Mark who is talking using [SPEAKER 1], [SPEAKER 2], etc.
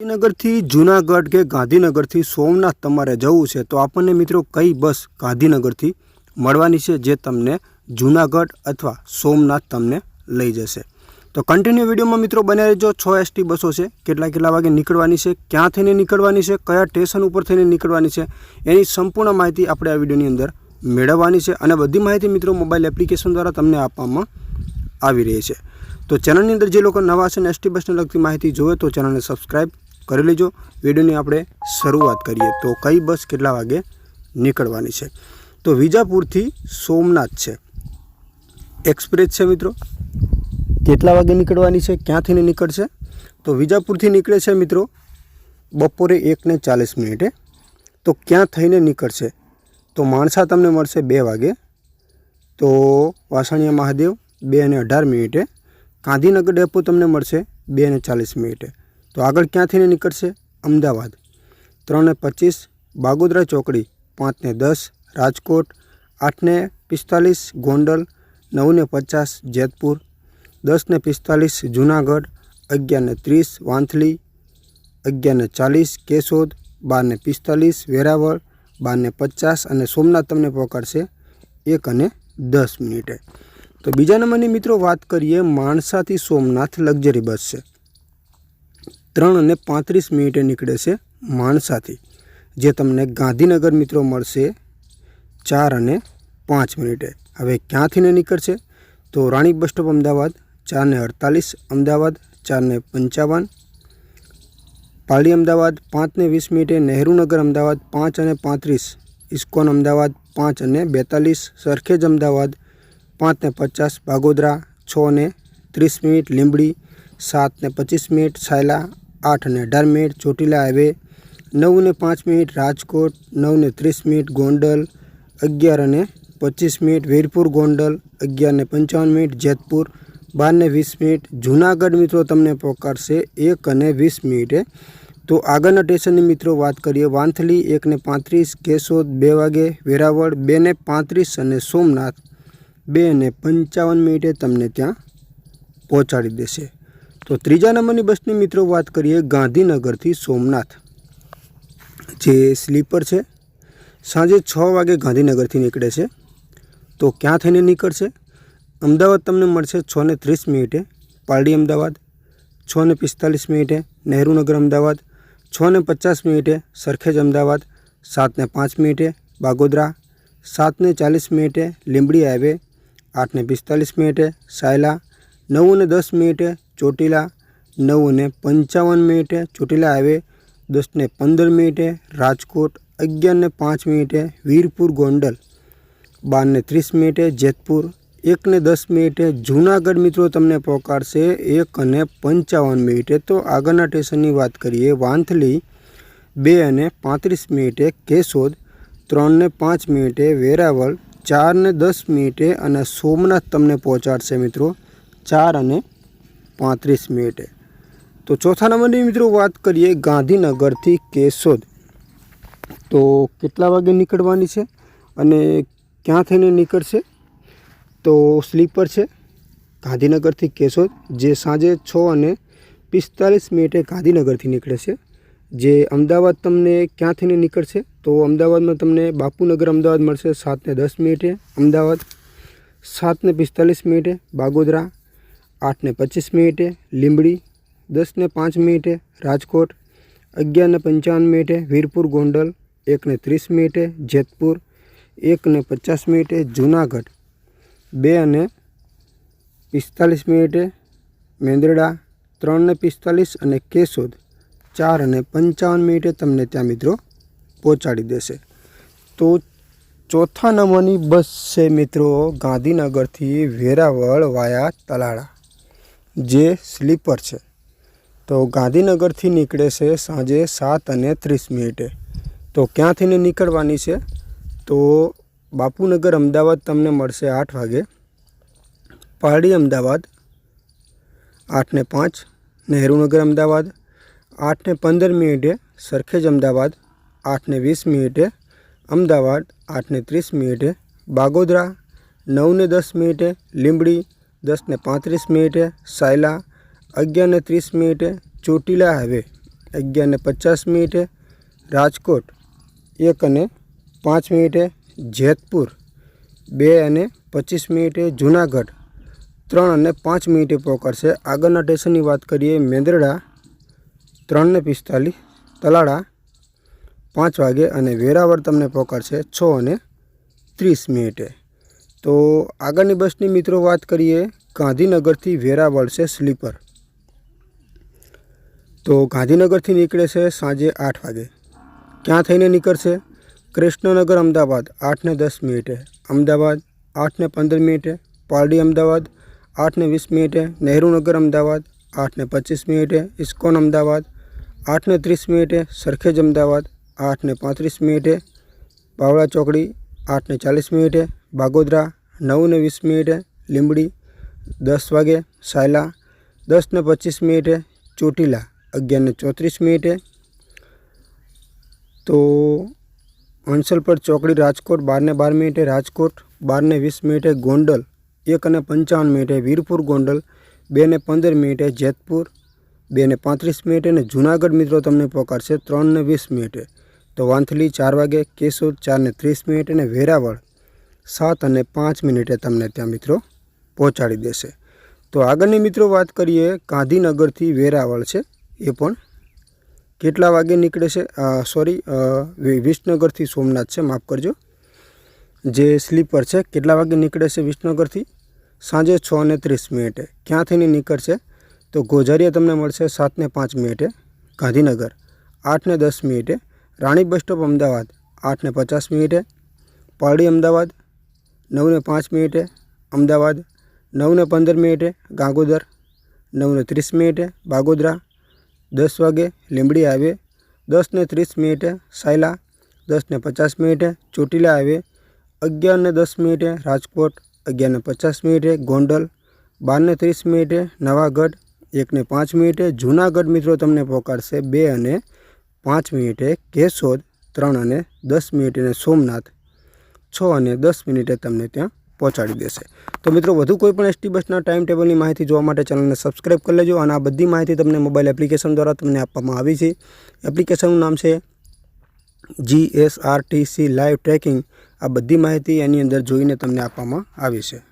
[SPEAKER 1] ગાંધીનગરથી જૂનાગઢ કે ગાંધીનગરથી સોમનાથ તમારે જવું છે, તો આપણને મિત્રો કઈ બસ ગાંધીનગરથી મળવાની છે જે તમને જૂનાગઢ અથવા સોમનાથ તમને લઈ જશે. તો કન્ટિન્યુ વિડીયોમાં મિત્રો બન્યા રહેજો, છ એસટી બસો છે, કેટલા કેટલા વાગે નીકળવાની છે, ક્યાં થઈને નીકળવાની છે, કયા સ્ટેશન ઉપર થઈને નીકળવાની છે, એની સંપૂર્ણ માહિતી આપણે આ વિડીયોની અંદર મેળવવાની છે અને બધી માહિતી મિત્રો મોબાઈલ એપ્લિકેશન દ્વારા તમને આપવામાં આવી રહી છે. તો ચેનલની અંદર જે લોકો નવા છે ને એસટી બસને લગતી માહિતી જોવે તો ચેનલને સબસ્ક્રાઈબ કરી લેજો. વિડીયોની આપણે શરૂઆત કરીએ. તો કઈ બસ કેટલા વાગે નીકળવાની છે? તો વિજાપુરથી સોમનાથ છે. એક્સપ્રેસ છે મિત્રો. કેટલા વાગે નીકળવાની છે? ક્યાંથી નીકળશે? તો વિજાપુરથી નીકળે છે મિત્રો બપોરે એકને ચાલીસ મિનિટે. તો ક્યાં થઈને નીકળશે? તો માણસા તમને મળશે બે વાગે. તો વાસણિયા મહાદેવ બે અને અઢાર મિનિટે. ગાંધીનગર ડેપો તમને મળશે બે અને ચાલીસ મિનિટે. તો આગળ ક્યાંથી નીકળશે? અમદાવાદ. ત્રણને પચીસ, બાગોદરા ચોકડી, પાંચને દસ, રાજકોટ, આઠને પિસ્તાલીસ, ગોંડલ, નવને પચાસ, જેતપુર, દસને પિસ્તાલીસ, જૂનાગઢ, અગિયારને ત્રીસ, વાંથલી, અગિયારને ચાલીસ, કેશોદ, બારને પિસ્તાલીસ, વેરાવળ, બારને પચાસ અને સોમનાથ તમને પકડશે એક અને દસ મિનિટે. તો બીજા નંબરની મિત્રો વાત કરીએ, માણસાથી સોમનાથ લક્ઝરી બસ છે. ત્રણ અને પાંત્રીસ મિનિટે નીકળે છે માણસાથી, જે તમને ગાંધીનગર મિત્રો મળશે ચાર અને પાંચ મિનિટે. હવે ક્યાંથી ને નીકળશે? તો રાણી બસ સ્ટોપ અમદાવાદ ચારને અડતાલીસ અમદાવાદ ચારને પંચાવન. પાલી અમદાવાદ પાંચને વીસ મિનિટે. નહેરુનગર અમદાવાદ, પાંચ અને પાંત્રીસ. ઇસ્કોન અમદાવાદ, પાંચ અને બેતાલીસ. સરખેજ અમદાવાદ પાંચને પચાસ. બાગોદરા છ ને ત્રીસ મિનિટ. લીંબડી સાતને પચીસ મિનિટ. સાયલા આઠ અને અઢાર મિનિટ, ચોટીલા હાઈવે નવ ને પાંચ મિનિટ, રાજકોટ નવ ને ત્રીસ મિનિટ, ગોંડલ અગિયાર અને પચીસ મિનિટ, વીરપુર, ગોંડલ અગિયાર ને પંચાવન મિનિટ, જેતપુર બાર ને વીસ મિનિટ, જૂનાગઢ મિત્રો તમને પહોંચાડશે એક અને વીસ મિનિટે. તો આગળના સ્ટેશનની મિત્રો વાત કરીએ, વાંથલી એકને પાંત્રીસ, કેશોદ બે વાગે, વેરાવળ બે ને પાંત્રીસ અને સોમનાથ બે ને પંચાવન મિનિટે તમને ત્યાં પહોંચાડી દેશે. તો ત્રીજા નંબરની બસની મિત્રો વાત કરીએ ગાંધીનગરથી સોમનાથ. જે સ્લીપર છે, સાંજે છ વાગે ગાંધીનગરથી નીકળે છે. તો ક્યાં થઈને નીકળશે? અમદાવાદ તમને મળશે છ ને ત્રીસ મિનિટે. પાલડી અમદાવાદ, છ ને પિસ્તાલીસ મિનિટે. નહેરુનગર અમદાવાદ, છ ને પચાસ મિનિટે. સરખેજ અમદાવાદ, સાત ને પાંચ મિનિટે. બાગોદરા, સાત ને ચાલીસ મિનિટે. લીંબડી હાઈવે, આઠ ને પિસ્તાલીસ મિનિટે. સાયલા, નવ ને દસ મિનિટે. ચોટીલા નવ ને પંચાવન મિનિટે ચોટીલા હાઈવે દસ ને પંદર મિનિટે રાજકોટ અગિયાર ને પાંચ મિનિટે વીરપુર ગોંડલ બાર ને ત્રીસ મિનિટે જેતપુર એક ને દસ મિનિટે જૂનાગઢ મિત્રો તમને પહોંચાડશે એક અને પંચાવન મિનિટે. તો આગળના સ્ટેશનની વાત કરીએ, વાંથલી બે અને પાંત્રીસ મિનિટે કેશોદ ત્રણ ને પાંચ મિનિટે વેરાવળ ચાર ને દસ મિનિટે અને સોમનાથ તમને પહોંચાડશે મિત્રો. ચાર અને પાંત્રીસ મિનિટે. તો ચોથા નંબરની મિત્રો વાત કરીએ ગાંધીનગરથી કેશોદ. તો કેટલા વાગે નીકળવાની છે અને ક્યાં થઈને નીકળશે? તો સ્લીપર છે ગાંધીનગરથી કેશોદ, જે સાંજે છ અને પિસ્તાલીસ મિનિટે ગાંધીનગરથી નીકળે છે જે અમદાવાદ તમને ક્યાંથીને નીકળશે? તો અમદાવાદમાં તમને બાપુનગર અમદાવાદ મળશે સાતને દસ મિનિટે, અમદાવાદ સાતને પિસ્તાલીસ મિનિટે, બાગોદરા આઠને પચીસ મિનિટે, લીંબડી દસને પાંચ મિનિટે, રાજકોટ અગિયારને પંચાવન મિનિટે, વીરપુર ગોંડલ એકને ત્રીસ મિનિટે, જેતપુર એકને પચાસ મિનિટે, જૂનાગઢ બે અને પિસ્તાલીસ મિનિટે, મેંદરડા ત્રણને પિસ્તાલીસ અને કેશોદ ચાર અને પંચાવન મિનિટે તમને ત્યાં મિત્રો પહોંચાડી દેશે. તો ચોથા નંબરની બસ છે મિત્રો ગાંધીનગરથી વેરાવળ વાયા તલાળા. જે સ્લીપર છે. તો ગાંધીનગરથી નીકળે છે સાંજે સાત અને ત્રીસ મિનિટે. તો ક્યાંથી નીકળવાની છે? તો બાપુનગર અમદાવાદ તમને મળશે આઠ વાગે. પારડી અમદાવાદ આઠને પાંચ નહેરુનગર અમદાવાદ આઠને પંદર મિનિટે, સરખેજ અમદાવાદ આઠને વીસ મિનિટે, અમદાવાદ આઠને ત્રીસ મિનિટે, બાગોદરા નવને દસ મિનિટે, લીંબડી દસને પાંત્રીસ મિનિટે સાયલા, અગિયારને ત્રીસ મિનિટે ચોટીલા હાઈવે અગિયાર ને પચાસ મિનિટે રાજકોટ, એક અને પાંચ મિનિટે જેતપુર, બે અને પચીસ મિનિટે જુનાગઢ, ત્રણ અને પાંચ મિનિટે પહોંચાડશે આગળના સ્ટેશનની વાત કરીએ, મેંદરડા ત્રણ ને પિસ્તાલીસ, તલાળા, પાંચ વાગે અને વેરાવળ તમને પહોંચાડશે છ અને ત્રીસ મિનિટે. તો આગળની બસની મિત્રો વાત કરીએ ગાંધીનગરથી વેરા વળશે સ્લીપર. તો ગાંધીનગરથી નીકળે છે સાંજે આઠ વાગે. ક્યાં થઈને નીકળશે? કૃષ્ણનગર અમદાવાદ, આઠને દસ મિનિટે. અમદાવાદ, આઠને પંદર મિનિટે. પારડી અમદાવાદ, આઠને વીસ મિનિટે. નહેરુનગર અમદાવાદ, આઠને પચીસ મિનિટે. ઇસ્કોન અમદાવાદ, આઠને ત્રીસ મિનિટે. સરખેજ અમદાવાદ, આઠને પાંત્રીસ મિનિટે. પાવડા ચોકડી, આઠને ચાલીસ મિનિટે. બાગોદરા નવ ને વીસ મિનિટે લીંબડી, દસ વાગે સાયલા દસ ને પચીસ મિનિટે ચોટીલા અગિયાર ને ચોત્રીસ મિનિટે. તો અંશલપર ચોકડી રાજકોટ બાર ને બાર મિનિટે રાજકોટ બાર ને વીસ મિનિટે ગોંડલ, એક અને પંચાવન મિનિટે વીરપુર ગોંડલ બે ને પંદર મિનિટે જેતપુર બે ને પાંત્રીસ મિનિટે અને જુનાગઢ મિત્રો તમને પહોંચાડશે ત્રણ ને વીસ મિનિટે. તો વાંથલી ચાર વાગે, કેશોદ ચાર ને ત્રીસ મિનિટે અને વેરાવળ સાત અને પાંચ મિનિટે તમને ત્યાં મિત્રો પહોંચાડી દેશે. તો આગળની મિત્રો વાત કરીએ, ગાંધીનગરથી વેરાવળ છે, એ પણ કેટલા વાગે નીકળે છે? સોરી વિસનગરથી સોમનાથ છે, માફ કરજો. જે સ્લીપર છે, કેટલા વાગે નીકળે છે વિસનગરથી? સાંજે છ અને ત્રીસ મિનિટે. ક્યાંથીને નીકળશે તો ગોઝારિયા તમને મળશે સાત ને પાંચ મિનિટે ગાંધીનગર. આઠ ને દસ મિનિટે રાણી બસ સ્ટોપ અમદાવાદ. આઠ ને પચાસ મિનિટે પારડી અમદાવાદ. નવ ને પાંચ મિનિટે અમદાવાદ, નવને પંદર મિનિટે ગાંગોદર, નવને ત્રીસ મિનિટે બાગોદરા દસ વાગે લીંબડી આવે, દસને ત્રીસ મિનિટે સાયલા, દસને પચાસ મિનિટે ચોટીલા આવે, અગિયારને દસ મિનિટે રાજકોટ, અગિયારને પચાસ મિનિટે ગોંડલ, બારને ત્રીસ મિનિટે નવાગઢ, એકને પાંચ મિનિટે જૂનાગઢ મિત્રો તમને પહોંચાડશે બે અને પાંચ મિનિટે કેશોદ, ત્રણ અને દસ મિનિટે સોમનાથ. છ અને દસ મિનિટે તમને ત્યાં પહોંચાડી દેશે. તો મિત્રો, વધુ કોઈ પણ એસટી બસના ટાઈમ ટેબલની માહિતી જોવા માટે ચેનલને સબસ્ક્રાઈબ કરી લેજો અને આ બધી માહિતી તમને મોબાઈલ એપ્લિકેશન દ્વારા તમને આપવામાં આવી છે. એપ્લિકેશનનું નામ છે G S R T C live tracking આ બધી માહિતી એની અંદર જોઈને તમને આપવામાં આવી છે.